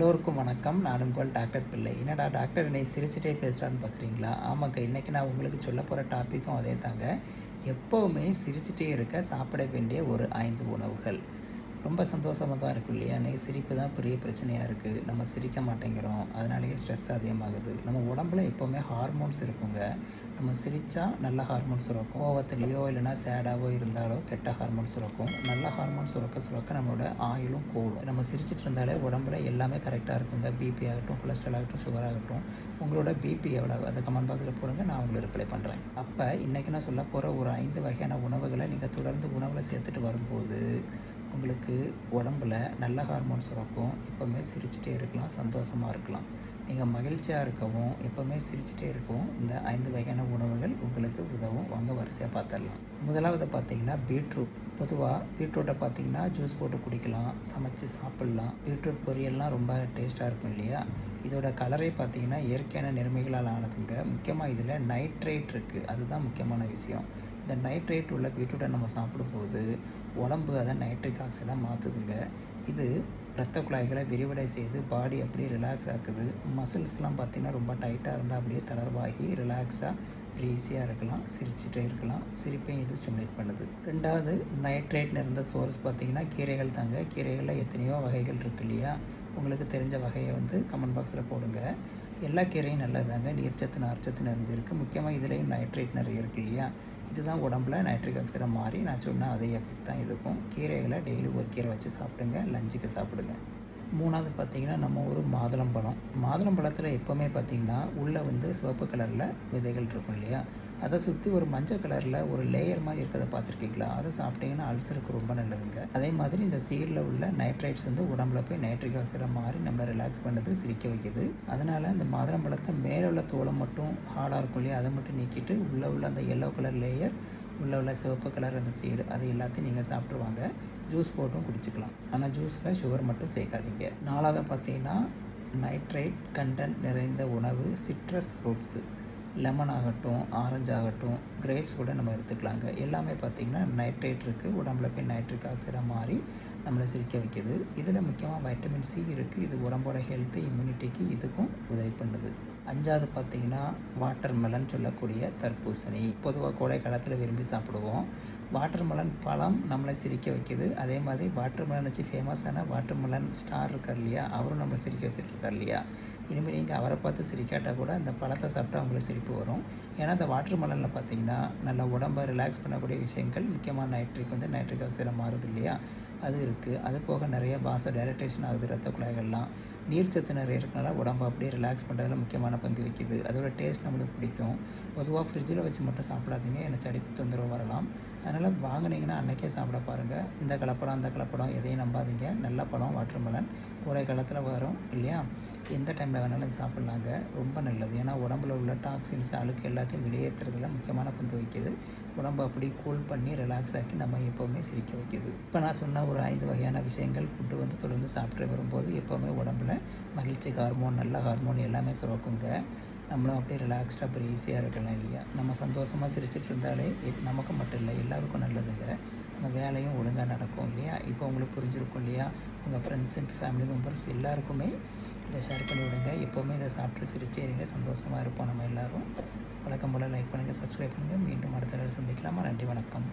எல்லோருக்கும் வணக்கம். நான் உங்கள் டாக்டர் பிள்ளை. என்னடா டாக்டர் என்னை சிரிச்சுட்டே பேசுகிறான்னு பார்க்குறீங்களா ஆமாங்க இன்றைக்கி நான் உங்களுக்கு சொல்ல போகிற டாப்பிக்கும் அதே தாங்க எப்போவுமே சிரிச்சுட்டே இருக்க சாப்பிட வேண்டிய ஒரு ஐந்து உணவுகள். ரொம்ப சந்தோஷமாக தான் இருக்கும் இல்லையா? இன்றைக்கி சிரிப்பு தான் பெரிய பிரச்சனையாக இருக்குது நம்ம சிரிக்க மாட்டேங்கிறோம். அதனாலேயே ஸ்ட்ரெஸ் அதிகமாகுது. நம்ம உடம்புல எப்போவுமே ஹார்மோன்ஸ் இருக்குங்க. நம்ம சிரித்தா நல்ல ஹார்மோன்ஸ் சுரக்கும். கோவத்துலேயோ இல்லைனா சேடாவோ இருந்தாலோ கெட்ட ஹார்மோன்ஸ் சுரக்கும். நல்ல ஹார்மோன்ஸ் சுரக்க சுரக்க நம்மளோட ஆயிலும் கூடும். நம்ம சிரிச்சிட்டு இருந்தாலே உடம்புல எல்லாமே கரெக்டாக இருக்குங்க. பிபி ஆகட்டும் கொலஸ்ட்ரால் ஆகட்டும் சுகர் ஆகட்டும். உங்களோட பிபி எவ்வளோ அதை கமெண்ட் பாக்ஸில் போடுங்க. நான் உங்களுக்கு ரிப்ளை பண்ணுறேன் அப்போ இன்றைக்கி நான் சொல்ல போகிற ஒரு ஐந்து வகையான உணவுகளை நீங்கள் தொடர்ந்து உணவில் சேர்த்துட்டு வரும்போது உங்களுக்கு உடம்புல நல்ல ஹார்மோன் சுரக்கும் எப்போவுமே சிரிச்சுட்டே இருக்கலாம் சந்தோஷமாக இருக்கலாம். நீங்கள் மகிழ்ச்சியாக இருக்கவும் எப்போவுமே சிரிச்சுட்டே இருக்கவும் இந்த ஐந்து வகையான உணவுகள் உங்களுக்கு உதவும். வாங்க வரிசையாக பார்த்துடலாம் முதலாவது பார்த்தீங்கன்னா பீட்ரூட். பொதுவாக பீட்ரூட்டை பார்த்தீங்கன்னா ஜூஸ் போட்டு குடிக்கலாம் சமைச்சு சாப்பிட்லாம். பீட்ரூட் பொரியல்லாம் ரொம்ப டேஸ்ட்டாக இருக்கும் இல்லையா? இதோட கலரை பார்த்தீங்கன்னா இயற்கையான நிறமைகளால் ஆனதுங்க. முக்கியமாக இதில் நைட்ரேட் இருக்குது அதுதான் முக்கியமான விஷயம். இந்த நைட்ரேட் உள்ள பீட்ரூட்டை நம்ம சாப்பிடும்போது உடம்பு அதை நைட்ரிக் ஆக்சைடாக மாற்றுதுங்க இது இரத்த குழாய்களை விரிவடை செய்து பாடி அப்படியே ரிலாக்ஸ் ஆக்குது. மசில்ஸ்லாம் பார்த்திங்கன்னா ரொம்ப டைட்டாக இருந்தால் அப்படியே தளர்வாகி ரிலாக்ஸாக ஈஸியாக இருக்கலாம். சிரிச்சுட்டே இருக்கலாம். சிரிப்பையும் இது ஸ்டிமுலேட் பண்ணுது. ரெண்டாவது நைட்ரேட் நிறைந்த சோர்ஸ் பார்த்திங்கன்னா கீரைகள் தாங்க. கீரைகளில் எத்தனையோ வகைகள் இருக்கு இல்லையா? உங்களுக்கு தெரிஞ்ச வகையை வந்து கமெண்ட் பாக்ஸில் போடுங்க. எல்லா கீரையும் நல்லதாங்க நீர்ச்சத்து நார்ச்சத்து நிறைஞ்சிருக்கு. முக்கியமாக இதுலேயும் நைட்ரேட் நிறைய இருக்கு இல்லையா? இதுதான் உடம்புல நைட்ரிக் ஆக்சைடை மாறி நான் சொன்ன அதே எஃபெக்ட் தான் இதுக்கும். கீரைகளை டெய்லி ஒரு கீரை வச்சு சாப்பிடுங்க லஞ்சுக்கு சாப்பிடுங்க. மூணாவது பார்த்திங்கன்னா நம்ம ஒரு மாதுளம்பழம். மாதுளம்பழத்தில் எப்போவுமே பார்த்திங்கன்னா உள்ளே வந்து சிவப்பு கலரில் விதைகள் இருக்கும் இல்லையா? அதை சுற்றி ஒரு மஞ்சள் கலரில் ஒரு லேயர் மாதிரி இருக்கிறத பார்த்துருக்கீங்களா? அதை சாப்பிட்டீங்கன்னா அல்சருக்கு ரொம்ப நல்லதுங்க. அதே மாதிரி இந்த சீடில் உள்ள நைட்ரைட்ஸ் வந்து உடம்புல போய் நைட்ரிக் ஆக்சைடாக மாறி நம்மளை ரிலாக்ஸ் பண்ணுறது சிரிக்க வைக்குது. அதனால் இந்த மாதுளம்பழத்தை மேலே உள்ள தோலை மட்டும் ஹார்டாக இருக்கும் இல்லையா? அதை மட்டும் நீக்கிட்டு உள்ளே உள்ள அந்த எல்லோ கலர் லேயர் உள்ளே உள்ள சிவப்பு கலர் அந்த சீடு அது எல்லாத்தையும் நீங்கள் சாப்பிட்ருவாங்க ஜூஸ் போட்டும் குடிச்சிக்கலாம். ஆனால் ஜூஸில் சுகர் மட்டும் சேர்க்காதீங்க. நாலாவது பார்த்தீங்கன்னா நைட்ரேட் கண்டென்ட் நிறைந்த உணவு சிட்ரஸ் ஃப்ரூட்ஸு லெமன் ஆகட்டும் ஆரஞ்சு ஆகட்டும் கிரேப்ஸ் கூட நம்ம எடுத்துக்கலாங்க. எல்லாமே பார்த்திங்கன்னா நைட்ரேட் இருக்குது உடம்புல போய் நைட்ரிக் ஆக்சைடாக மாறி நம்மளை சிரிக்க வைக்கிது. இதில் முக்கியமாக வைட்டமின் சி இருக்குது இது உடம்போட ஹெல்த்து இம்யூனிட்டிக்கு இதுக்கும் உதவி பண்ணுது. அஞ்சாவது பார்த்திங்கன்னா வாட்டர் மெலன் சொல்லக்கூடிய தர்பூசணி. பொதுவாக கோடை காலத்தில் விரும்பி சாப்பிடுவோம். வாட்டர் மெலன் பழம் நம்மளை சிரிக்க வைக்கிது. அதே மாதிரி வாட்டர் மெலன் வச்சு ஃபேமஸான வாட்டர் மெலன் ஸ்டார் இருக்கார் இல்லையா? அவரும் நம்மளை சிரிக்க வச்சுட்ருக்கார் இல்லையா? இனிமேல் நீங்கள் அவரை பார்த்து சிரிக்காட்டால் கூட அந்த பழத்தை சாப்பிட்டா அவங்களுக்கு சிரிப்பு வரும். ஏன்னா அந்த வாட்டர் மெலனில் பார்த்தீங்கன்னா நல்ல உடம்பை ரிலாக்ஸ் பண்ணக்கூடிய விஷயங்கள் முக்கியமாக நைட்ரிக் வந்து நைட்ரிக் ஆக்சைடாக மாறுது இல்லையா? அது இருக்குது அது போக நிறைய பாச டைரக்டேஷன் ஆகுது ரத்த குழாய்கள்லாம். நீர்ச்சத்து நிறைய இருக்கனால உடம்பு அப்படியே ரிலாக்ஸ் பண்ணுறதுல முக்கியமான பங்கு வைக்குது அதோட டேஸ்ட் நம்மளுக்கு பிடிக்கும். பொதுவாக ஃப்ரிட்ஜில் வச்சு மட்டும் சாப்பிடாதீங்க. எனக்கு சடிப்பு தொந்தரவு வரலாம். அதனால் வாங்கினீங்கன்னா அன்றைக்கே சாப்பிட பாருங்கள் இந்த கலப்படம் அந்த கலப்படம் எதையும் நம்பாதீங்க. நல்ல பழம் வாட்டர்மெலன் கோடை காலத்தில் வரும் இல்லையா? எந்த டைமில் வேணாலும் சாப்பிட்லாங்க. ரொம்ப நல்லது. ஏன்னா உடம்புல உள்ள டாக்ஸின்ஸ் அழுக்கு எல்லாத்தையும் வெளியேற்றுறதுல முக்கியமான பங்கு வைக்கிது உடம்பு அப்படி கூல் பண்ணி ரிலாக்ஸ் ஆக்கி நம்ம எப்போவுமே சிரிக்க வைக்கிது. இப்போ நான் சொன்ன ஒரு ஐந்து வகையான விஷயங்கள் ஃபுட்டு வந்து தொடர்ந்து சாப்பிட்டு வரும்போது எப்போவுமே உடம்புல மகிழ்ச்சி ஹார்மோன் நல்ல ஹார்மோன் எல்லாமே சுரக்குங்க. நம்மளும் அப்படியே ரிலாக்ஸ்டாக அப்புறம் ஈஸியாக இருக்கலாம் இல்லையா? நம்ம சந்தோஷமாக சிரிச்சிட்டு இருந்தாலே நமக்கு மட்டும் இல்லை எல்லாருக்கும் நல்லதுங்க. நம்ம வேலையும் ஒழுங்காக நடக்கும் இல்லையா? இப்போ உங்களுக்கு புரிஞ்சிருக்கும் இல்லையா? உங்கள் ஃப்ரெண்ட்ஸ் அண்ட் ஃபேமிலி மெம்பர்ஸ் எல்லாருக்குமே இதை ஷேர் பண்ணி விடுங்க. எப்போவுமே இதை சாப்பிட்டு சிரிச்சே இருங்க சந்தோஷமாக இருப்போம் நம்ம எல்லோரும். வழக்கம் போல் லைக் பண்ணுங்கள் சப்ஸ்கிரைப் பண்ணுங்கள் மீண்டும் அடுத்த நாள் சந்திக்கலாமா? நன்றி வணக்கம்.